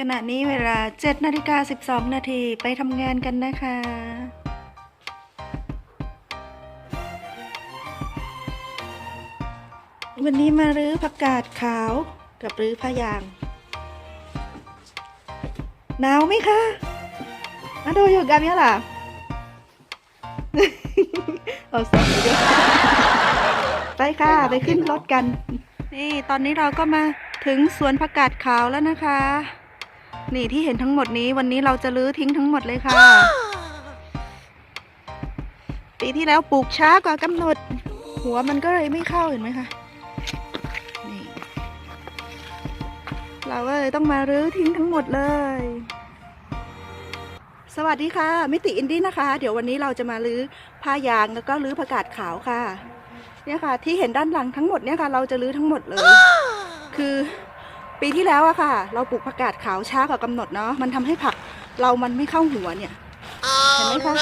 ขณะนี้เวลา7นาฬิกา12 นาทีไปทำงานกันนะคะ วันนี้มารื้อผักกาดขาวกับรื้อผ้ายาง หนาวไหมคะมาดูอยู่กันเนี่ยล่ะเอาสองไปด้วไปค่ะ ไปขึ้นรถกัน นี่ตอนนี้เราก็มาถึงสวนผักกาดขาวแล้วนะคะ นี่ที่เห็นทั้งหมดนี้วันนี้เราจะรื้อทิ้งทั้งหมดเลยค่ะ ปีที่แล้วปลูกช้ากว่ากำหนด หัวมันก็เลยไม่เข้าเห็นไหมคะนี่เราก็เลยต้องมารื้อทิ้งทั้งหมดเลย สวัสดีค่ะ มิติอินดี้นะคะ เดี๋ยววันนี้เราจะมารื้อผ้ายางแล้วก็รื้อผักกาดขาวค่ะ เนี่ยค่ะ ที่เห็นด้านหลังทั้งหมดเนี่ยค่ะ เราจะรื้อทั้งหมดเลย คือ ปีที่แล้วอะค่ะ เราปลูกผักกาดขาวช้ากว่ากำหนดเนาะมันทำให้ผักเรามันไม่เข้าหัวเนี่ยเห็นไหมคะ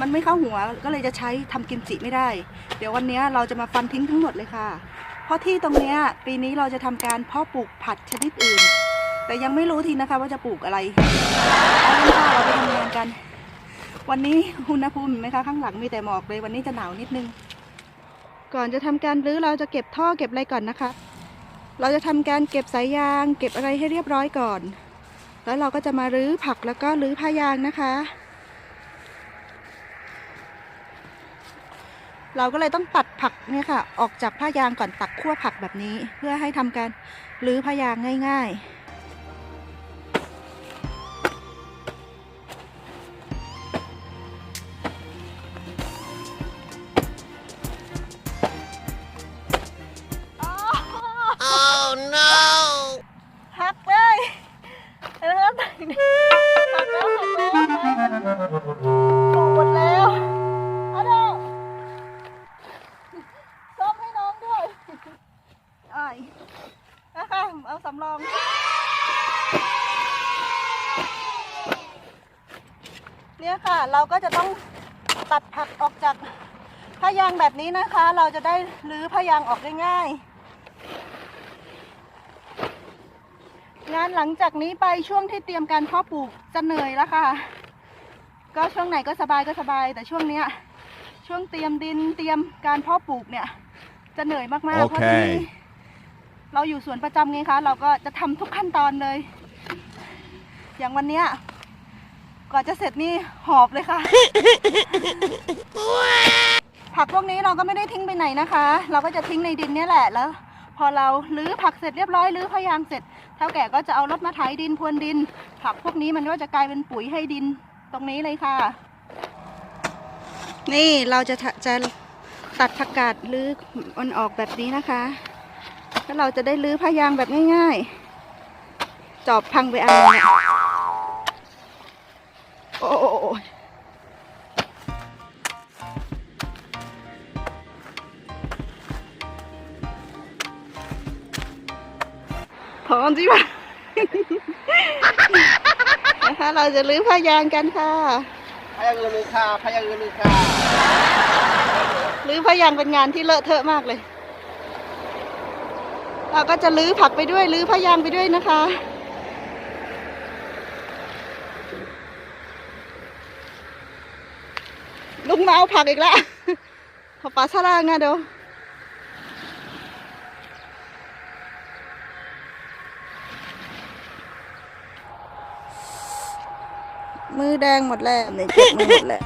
มันไม่เข้าหัวก็เลยจะใช้ทำกิมจิไม่ได้ เดี๋ยววันนี้เราจะมาฟันทิ้งทั้งหมดเลยค่ะ เพราะที่ตรงเนี้ยปีนี้เราจะทำการเพาะปลูกผัดชนิดอื่น แต่ยังไม่รู้ทีนะคะว่าจะปลูกอะไรเอาเป็นว่าเราไปทำงานกัน วันนี้อุณหภูมิเห็นไหมคะข้างหลังมีแต่หมอกเลยวันนี้จะหนาวนิดนึง ก่อนจะทำการรื้อเราจะเก็บท่อเก็บอะไรก่อนนะคะ เราจะทำการเก็บสายยาง เก็บอะไรให้เรียบร้อยก่อน แล้วเราก็จะมารื้อผักแล้วก็รื้อผ้ายางนะคะ เราก็เลยต้องตัดผักเนี่ยค่ะ ออกจากผ้ายางก่อนตัดขั้วผักแบบนี้ เพื่อให้ทำการรื้อผ้ายางง่าย ๆ เนี่ยค่ะ เราก็จะต้องตัดผักออกจากผ้ายางแบบนี้นะคะ เราจะได้รื้อผ้ายางออกได้ง่าย งานหลังจากนี้ไปช่วงที่เตรียมการเพาะปลูกจะเหนื่อยแล้วค่ะ ก็ช่วงไหนก็สบายก็สบาย แต่ช่วงเนี้ยช่วงเตรียมดินเตรียมการเพาะปลูกเนี่ย จะเหนื่อยมากๆเพราะที่โอเคเราอยู่สวนประจำไงคะ เราก็จะทำทุกขั้นตอนเลย อย่างวันเนี้ย ก่อนจะเสร็จนี่หอบเลยค่ะ ผักพวกนี้เราก็ไม่ได้ทิ้งไปไหนนะคะ เราก็จะทิ้งในดินเนี่ยแหละแล้ว พอเราลื้อผักเสร็จเรียบร้อยลื้อพยางเสร็จเท่าแก่ก็จะเอารถมาไถดินพรวนดิน ผักพวกนี้มันก็จะกลายเป็นปุ๋ยให้ดินตรงนี้เลยค่ะ นี่เราจะทะจะตัดผักกาดลื้อมันออกแบบนี้นะคะแล้วเราจะได้ลื้อพยางแบบง่าย ๆ จอบพังไปอันนึงอะ โอ้พร้อมจิวะนะคะ เราจะลื้อผ้ายางกันค่ะพยังเงินลือค่าพยังเงินลือค่าลื้อผ้ายางเป็นงานที่เลอะเทอะมากเลย เราก็จะลื้อผักไปด้วย ลื้อผ้ายางไปด้วยนะคะ งมาเอาผักอีกแล้วขอปลาซาลางนะเดี๋ยวมือแดงหมดแล้วในเจ็บมือหมดแล้ว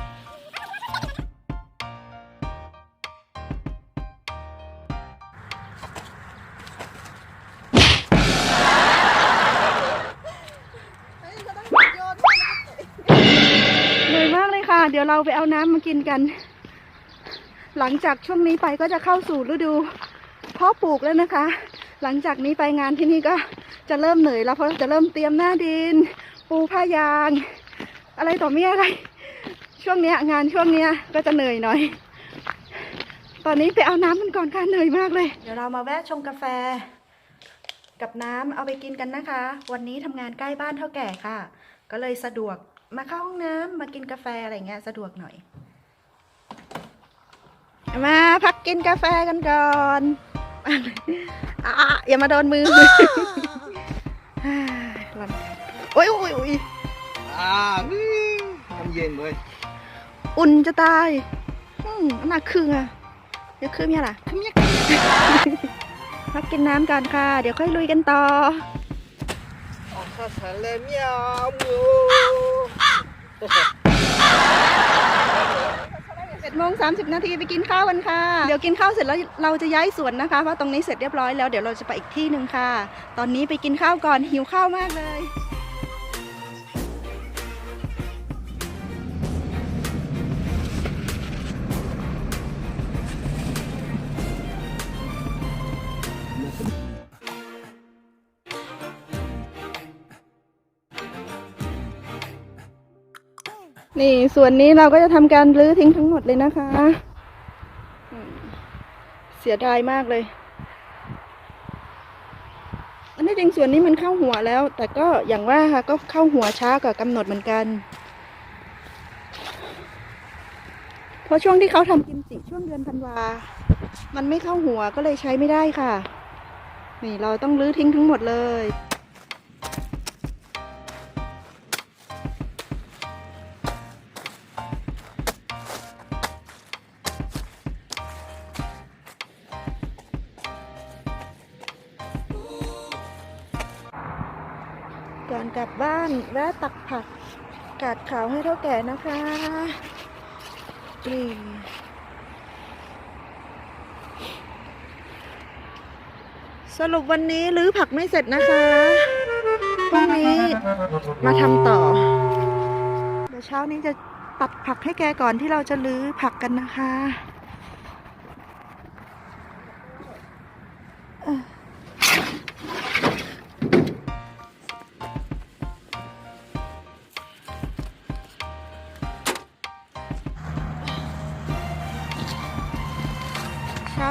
ยค่ะเดี๋ยวเราไปเอาน้ำมากินกัน หลังจากช่วงนี้ไปก็จะเข้าสู่ฤดูเพาะปลูกแล้วนะคะ หลังจากนี้ไปงานที่นี่ก็จะเริ่มเหนื่อยแล้วเพราะจะเริ่มเตรียมหน้าดิน ปูผ้ายาง อะไรต่อเมียอะไร ช่วงเนี้ยงานช่วงเนี้ยก็จะเหนื่อยหน่อย ตอนนี้ไปเอาน้ำมันก่อนค่ะเหนื่อยมากเลย เดี๋ยวเรามาแวะชงกาแฟ กับน้ำเอาไปกินกันนะคะ วันนี้ทำงานใกล้บ้านเท่าแก่ค่ะ ก็เลยสะดวก มาเข้าห้องน้ำมากินกาแฟอะไรเงี้ยสะดวกหน่อย มาพักกินกาแฟกันก่อนอะอย่ามาโดนมือร้อนโอ้ยโอ้ยโอ้ยอ่าอื้อมันเย็นเว้ยอุ่นจะตายอืมอันน่าคืงอะเดี๋ยวคืนเนี่ยล่ะขึ้นเนี่ยพักกินน้ำกันค่ะ เดี๋ยวค่อยลุยกันต่อออกข้าทะ เวหมูเจ็ดโมงสามสิบนาทีไปกินข้าวกันค่ะ เดี๋ยวกินข้าวเสร็จแล้วเราจะย้ายสวนนะคะ เพราะตรงนี้เสร็จเรียบร้อยแล้วเดี๋ยวเราจะไปอีกที่หนึ่งค่ะ ตอนนี้ไปกินข้าวก่อนหิวข้าวมากเลย นี่ส่วนนี้เราก็จะทำการรื้อทิ้งทั้งหมดเลยนะคะ เสียดายมากเลย อันนี้จริงส่วนนี้มันเข้าหัวแล้ว แต่ก็อย่างว่าค่ะก็เข้าหัวช้ากว่ากำหนดเหมือนกัน เพราะช่วงที่เขาทำกิมจิช่วงเดือนธันวา มันไม่เข้าหัวก็เลยใช้ไม่ได้ค่ะ นี่เราต้องรื้อทิ้งทั้งหมดเลย อนกลับบ้านแวะตักผักกาดขาวให้เท่าแก่นะคะนี่สรุปวันนี้รื้อผักไม่เสร็จนะคะพรุ่งนี้มาทำต่อ เดี๋ยวเช้านี้จะตัดผักให้แกก่อนที่เราจะรื้อผักกันนะคะ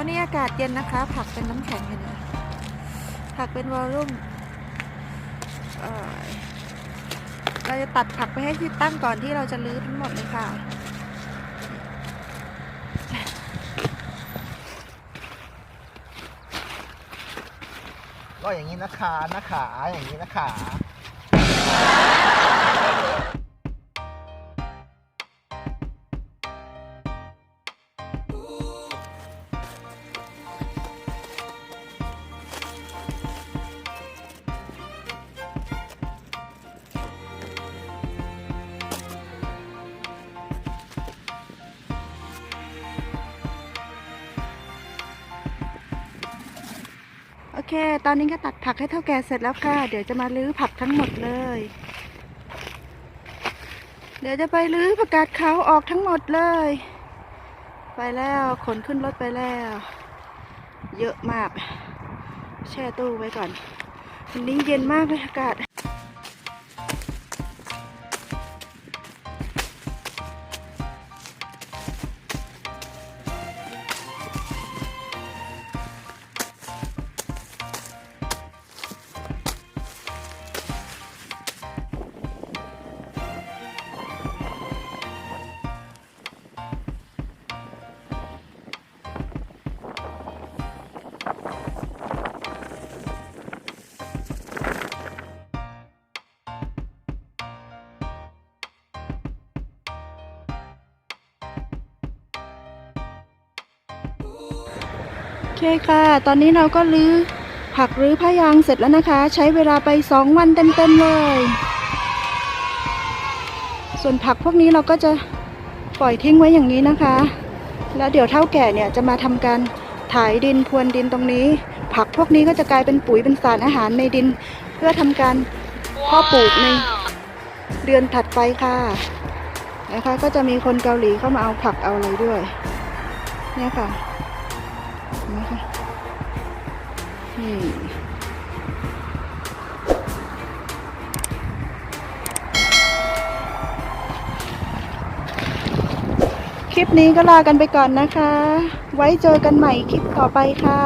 นี้อากาศเย็นนะคะ ผักเป็นน้ำแข็งเลยนะผักเป็นวอลลุ่มเราจะตัดผักไปให้ที่ตั้งก่อนที่เราจะรื้อทั้งหมดเลยค่ะก็อย่างนี้นะขานะขาอย่างนี้นะขา เค ตอนนี้ก็ตัดผักให้เท่าแก่เสร็จแล้วค่ะ เดี๋ยวจะมารื้อผักทั้งหมดเลย เดี๋ยวจะไปรื้อผักกาดขาวออกทั้งหมดเลย ไปแล้วขนขึ้นรถไปแล้ว เยอะมาก แช่ตู้ไว้ก่อนวันนี้เย็นมากเลยอากาศ โอเคค่ะ ตอนนี้เราก็รื้อผักรื้อผ้ายางเสร็จแล้วนะคะ ใช้เวลาไปสองวันเต็มๆเลย ส่วนผักพวกนี้เราก็จะปล่อยทิ้งไว้อย่างนี้นะคะ แล้วเดี๋ยวเท่าแก่เนี่ยจะมาทำการถ่ายดินพรวนดินตรงนี้ ผักพวกนี้ก็จะกลายเป็นปุ๋ยเป็นสารอาหารในดิน เพื่อทำการเพาะปลูกในเดือนถัดไปค่ะนะคะก็จะมีคนเกาหลีเข้ามาเอาผักเอาอะไรด้วยเนี่ยค่ะ นะคะนี่คลิปนี้ก็ลากันไปก่อนนะคะ ไว้เจอกันใหม่คลิปต่อไปค่ะ